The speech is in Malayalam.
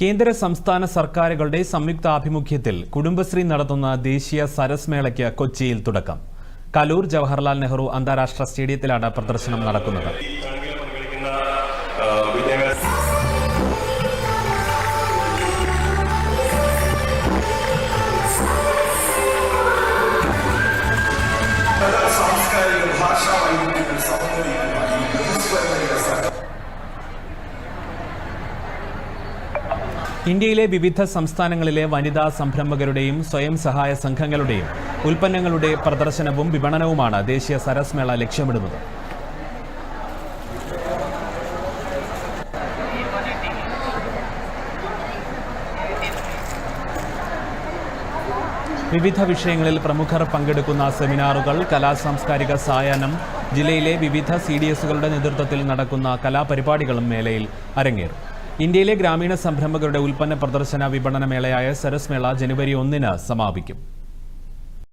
കേന്ദ്ര സംസ്ഥാന സർക്കാരുകളുടെ സംയുക്ത ആഭിമുഖ്യത്തിൽ കുടുംബശ്രീ നടത്തുന്ന ദേശീയ സരസ് മേളയ്ക്ക് കൊച്ചിയിൽ തുടക്കം. കലൂർ ജവഹർലാൽ നെഹ്റു അന്താരാഷ്ട്ര സ്റ്റേഡിയത്തിലാണ് പ്രദർശനം നടക്കുന്നത്. ഭാഷാ ഇന്ത്യയിലെ വിവിധ സംസ്ഥാനങ്ങളിലെ വനിതാ സംരംഭകരുടെയും സ്വയം സഹായ സംഘങ്ങളുടെയും ഉൽപ്പന്നങ്ങളുടെ പ്രദർശനവും വിപണനവുമാണ് ദേശീയ സരസ് മേള ലക്ഷ്യമിടുന്നത്. വിവിധ വിഷയങ്ങളിൽ പ്രമുഖർ പങ്കെടുക്കുന്ന സെമിനാറുകൾ കലാ സാംസ്കാരിക സായാഹ്നം ജില്ലയിലെ വിവിധ സി ഡി എസുകളുടെ നേതൃത്വത്തിൽ നടക്കുന്ന കലാപരിപാടികളും മേളയിൽ അരങ്ങേറും. ഇന്ത്യയിലെ ഗ്രാമീണ സംരംഭകരുടെ ഉൽപ്പന്ന പ്രദർശന വിപണന മേളയായ സരസ് മേള ജനുവരി ഒന്നിന് സമാപിക്കും.